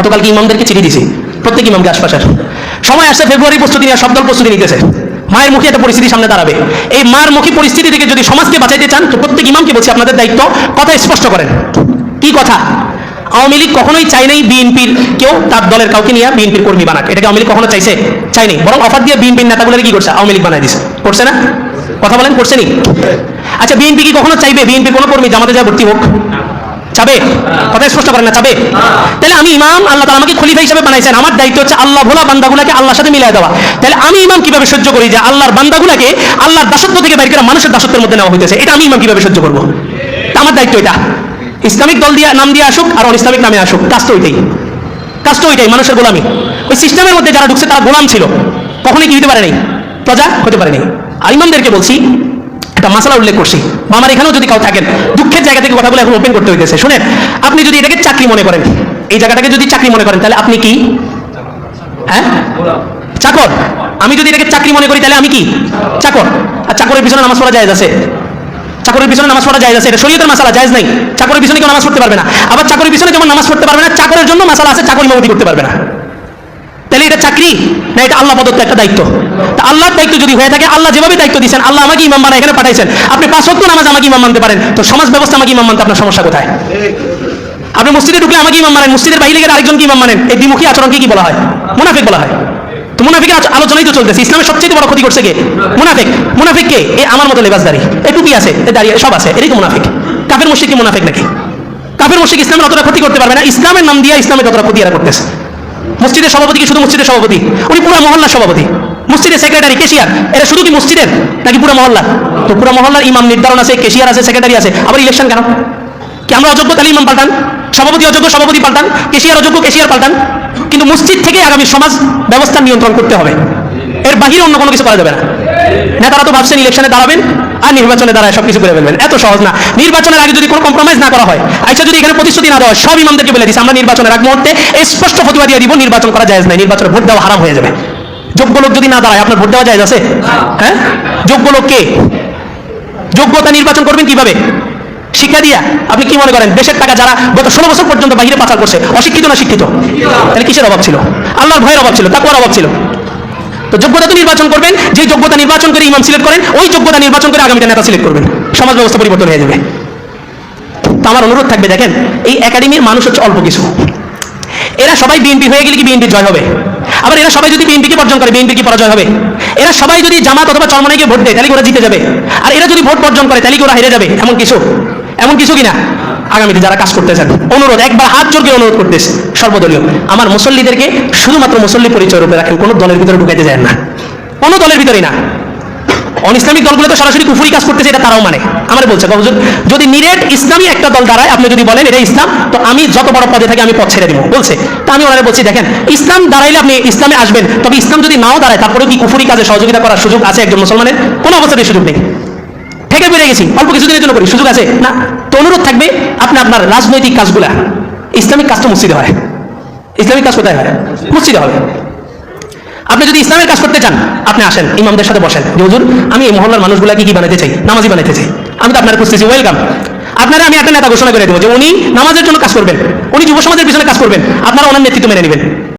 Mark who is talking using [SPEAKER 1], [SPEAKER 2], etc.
[SPEAKER 1] গতকালকে ইমামদেরকে চিঠি দিছি। প্রত্যেক ইমামকে আশপাশের। সময় আসছে, ফেব্রুয়ারি প্রস্তুতি নিয়ে সব দল প্রস্তুতি নিতেছে। মায়ের মুখে একটা পরিস্থিতি সামনে দাঁড়াবে। এই মার মুখী পরিস্থিতি থেকে যদি সমাজকে বাঁচাইতে চান, তো প্রত্যেক ইমামকে বলছি, আপনাদের দায়িত্ব কথা স্পষ্ট করেন। কি কথা? আওয়ামী লীগ কখনোই চাই নাই বিএনপির কেউ তার দলের কাউকে নিয়ে বিএনপির কর্মী বানাক। এটাকে আওয়ামী লীগ কখনো চাইছে? চাইনি বরং অফার দিয়ে বিএনপির নেতাগুলোর কি করছে? আওয়ামী লীগ বানাই দিছে। করছে না? কথা বলেন, করছে নি? আচ্ছা বিএনপি কি কখনো চাইবে? বিএনপির কোনো কর্মী জামাতে যা ভর্তি হোক। চাবে? কথা স্পষ্ট করেন না তাহলে আমি ইমাম, আল্লাহ তাআলা আমাকে খলিফা বানাইছেন। আমার দায়িত্ব হচ্ছে আল্লাহ ভোলা বান্দাগুলাকে আল্লাহর সাথে দেওয়া। তাহলে আমি ইমাম কীভাবে সহ্য করি যে আল্লাহর বান্দাগুলাকে আল্লাহর দাসত্ব থেকে বাইর করে মানুষের দাসত্বের মধ্যে নেওয়া হইতেছে? এটা আমি ইমাম কীভাবে সহ্য করব? আমার দায়িত্ব এটা। ইসলামিক দল দিয়ে নাম দিয়ে আসুক আর ইসলামিক নামে আসুক, কাজ তো ওইটাই। কাজ তো ওইটাই, মানুষের গোলামি। ওই সিস্টেমের মধ্যে যারা ঢুকছে তারা গোলাম ছিল। কখনোই কি হতে পারে নাই? প্রজা হতে পারে নাই। আর ইমামদেরকে বলছি একটা মাসালা উল্লেখ করছি। আমার এখানেও যদি কাউ থাকেন, দুঃখের জায়গা থেকে কথাগুলো এখন ওপেন করতে হইতেছে। শুনেন, আপনি যদি এটাকে চাকরি মনে করেন, এই জায়গাটাকে যদি চাকরি মনে করেন, তাহলে আপনি কি? হ্যাঁ? চাকর। আমি যদি এটাকে চাকরি মনে করি, তাহলে আমি কি? চাকর। আর চাকরের পিছনে নামাজ পড়া যায় আছে। চাকরের পিছনে নামাজ পড়া যায় আছে। এটা শরীয়তের মাসালা, জায়েজ নাই। চাকরের পিছনে কেউ নামাজ পড়তে পারবে না। আবার চাকরের পিছনে যেমন নামাজ পড়তে পারবে না। চাকরের জন্য মাসালা আছে, চাকরি ইমামতি করতে পারবে না। তাহলে এটা চাকরি না এটা আল্লাহ প্রদত্ত একটা দায়িত্ব? তা আল্লাহর দায়িত্ব যদি হয়ে থাকে, আল্লাহ যেভাবে দায়িত্ব দিয়েছেন, আল্লাহ আমাকে ইমাম বানা এখানে পাঠাইছেন। আপনি পাঁচ সত্তর নামাজ আমাকে ইমাম মানতে পারেন। তো সমাজ ব্যবস্থা আমাকে ইমাম মানতে, আপনার সমস্যা কোথায়? আপনি মসজিদে ঢুকলে আমাকে ইমাম মানেন, মসজিদের বাইরে গেলে আরেকজনকে ইমাম মানেন। এই দ্বিমুখী আচরণকে কি বলা হয়? মুনাফিক বলা হয়। তো মুনাফিকের আলোচনাই তো চলতেছে। ইসলামের সবচেয়ে বড় ক্ষতি করছে কে? মুনাফিক। মুনাফিক কে? এ আমার মতো লেবাসদারি। এ টুপি আছে, এ দাঁড়িয়ে, সব আছে। এটাই তো মুনাফিক। কাফের মুশিক কি মুনাফিক নাকি? কাফের মুশিক ইসলামের অতটা ক্ষতি করতে পারবে না। ইসলামের নাম দিয়ে ইসলামের যতটা ক্ষতি এরা করতেছে। মসজিদের সভাপতি কি শুধু মসজিদের সভাপতি? উনি পুরো মহল্লার সভাপতি। মসজিদের সেক্রেটারি কেশিয়ার। এটা শুধু কি মসজিদের? নাকি পুরো মহল্লার? তো পুরো মহল্লার ইমাম নির্ধারণ আছে, কেশিয়ার আছে সেক্রেটারি আছে। আবার ইলেকশন কেন? কি আমরা অযোগ্য তাহলে ইমাম পাল্টান? সভাপতি অযোগ্য, সভাপতি পাল্টান? কেশিয়ার অযোগ্য, কেশিয়ার পাল্টান? কিন্তু মসজিদ থেকে আগামী সমাজ ব্যবস্থা নিয়ন্ত্রণ করতে হবে। এর বাহিরে অন্য কোনো কিছু করা যাবে না। নেতারা তো ভাবছেন ইলেকশনে দাঁড়াবেন আর নির্বাচনে দাঁড়ায় সব কিছু করে ফেলবেন। এত সহজ না। নির্বাচনের আগে যদি কোনো কম্প্রোমাইজ না করা হয় আচ্ছা যদি এখানে প্রতিশ্রুতি না দেওয়া সব ইমামদেরকে বলে দিচ্ছে আমরা নির্বাচনের আগ মুহূর্তে স্পষ্ট ফতুয়া দিয়ে দিব, নির্বাচন করা যায় নাই নির্বাচনে ভোট দেওয়া হারাম হয়ে যাবে। যোগ্য লোক যদি না দাঁড়ায়, আপনার ভোট দেওয়া যায় আছে? হ্যাঁ? যোগ্য লোক কে? যোগ্যতা নির্বাচন করবেন কীভাবে? শিক্ষা দিয়া। আপনি কি মনে করেন, দেশের টাকা যারা গত ষোলো বছর পর্যন্ত বাহিরে পাচার করছে, অশিক্ষিত না শিক্ষিত? তাহলে কিসের অভাব ছিল? আল্লাহর ভয়ের অভাব ছিল, তাকুয়ার অভাব ছিল। তো যোগ্যতা তো নির্বাচন করবেন, যে যোগ্যতা নির্বাচন করে ইমাম সিলেক্ট করেন, ওই যোগ্যতা নির্বাচন করে আগামীতে নেতা সিলেক্ট করবেন। সমাজ ব্যবস্থা পরিবর্তন হয়ে যাবে। তো আমার অনুরোধ থাকবে, দেখেন, এই একাডেমির মানুষ হচ্ছে অল্প কিছু। এরা সবাই বিএনপি হয়ে গেলে কি বিএনপি জয় হবে? আবার এরা সবাই যদি বিএনপিকে বর্জন করে, বিএনপি কি পরাজয় হবে? এরা সবাই যদি জামাত অথবা চরমনাইকে ভোট দেয়, তাহলে ওরা জিতে যাবে? আর এরা যদি ভোট বর্জন করে, তাহলে কি ওরা হেরে যাবে? এমন কিছু? এমন কিছু কিনা? আগামীতে যারা কাজ করতে চান অনুরোধ, একবার হাত জোরকে অনুরোধ করতেছে, সর্বদলীয়। আমার মুসল্লিদেরকে শুধুমাত্র মুসল্লি পরিচয় রূপে রাখেন, কোনো দলের ভিতরে ঢুকাইতে যায় না। কোনো দলের ভিতরেই না। অন ইসলামিক দলগুলো তো সরাসরি কুফুরি কাজ করতেছে, এটা তারাও মানে। আমার বলছে হুজুর যদি নিরেট ইসলামী একটা দল দাঁড়ায়, আপনি যদি বলেন এটা ইসলাম, তো আমি যত বড় পদে থাকি, আমি পথ ছেড়ে দিব। বলছে। তা আমি ওনারা বলছি, দেখেন, ইসলাম দাঁড়াইলে আপনি ইসলামে আসবেন, তবে ইসলাম যদি নাও দাঁড়ায় তারপরে কি কুফুরি কাজে সহযোগিতা করার সুযোগ আছে একজন মুসলমানের? কোনো অবস্থাতেই সুযোগ নেই। থেকে বেড়ে গেছি, অল্প কিছুদিনের জন্য করি, সুযোগ আছে? না, তো অনুরোধ থাকবে, আপনি আপনার রাজনৈতিক কাজগুলা, ইসলামিক কাজটা মসজিদে হয়। ইসলামিক কাজ কোথায় হয়? মসজিদে হবে। আপনি যদি ইসলামের কাজ করতে চান, আপনি আসেন, ইমামদের সাথে বসেন। যে, হুজুর, আমি এই মহল্লার মানুষগুলাকে কি বানাতে চাই? নামাজি বানাতে চাই। আমি তো আপনার খুঁজতেছি ওয়েলকাম আপনারা আমি একটা নেতা ঘোষণা করে দেবো যে, উনি নামাজের জন্য কাজ করবেন। উনি যুব সমাজের পিছনে কাজ করবেন। আপনারা ওনার নেতৃত্ব মেনে নেবেন।